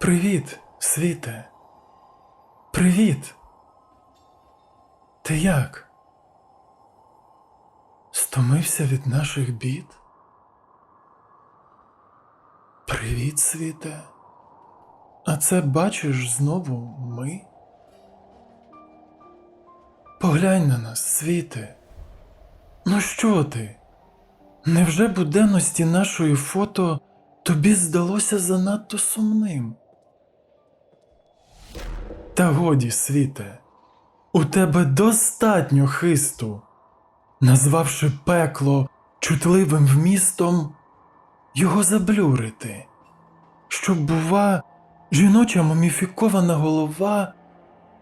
Привіт, світе. Привіт. Ти як? Стомився від наших бід? Привіт, світе. А це бачиш знову ми? Поглянь на нас, світе. Ну що ти? Невже буденності нашої фото тобі здалося занадто сумним? Та годі, світе, у тебе достатньо хисту, назвавши пекло чутливим вмістом, його заблюрити, щоб, бува, жіноча муміфікована голова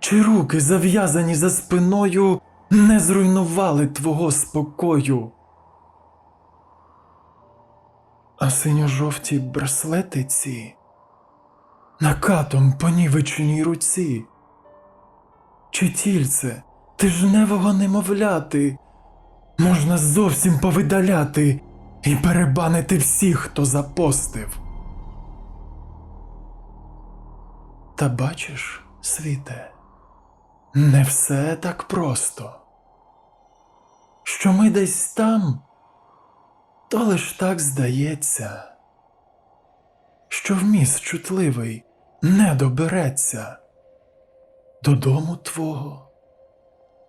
чи руки, зав'язані за спиною, не зруйнували твого спокою. А синьо-жовті браслети ці накатом понівеченій руці. Чи тільце тижневого немовляти можна зовсім повидаляти і перебанити всіх, хто запостив. Та бачиш, світе, не все так просто. Що ми десь там, то лиш так здається що вміст чутливий не добереться додому твого,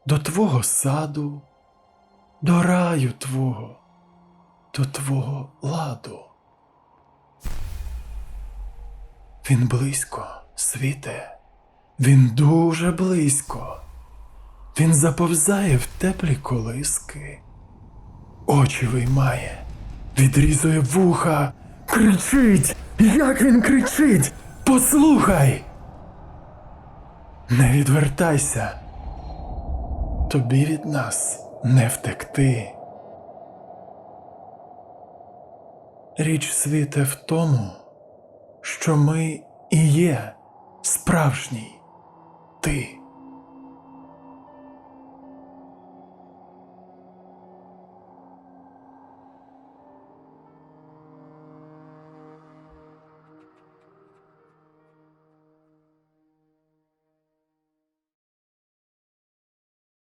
до твого саду, до раю твого, до твого ладу. Він близько, світе, він дуже близько. Він заповзає в теплі колиски, очі виймає, відрізує вуха, кричить, як він кричить! Послухай! Не відвертайся. Тобі від нас не втекти. Річ світе в тому, що ми і є справжній ти.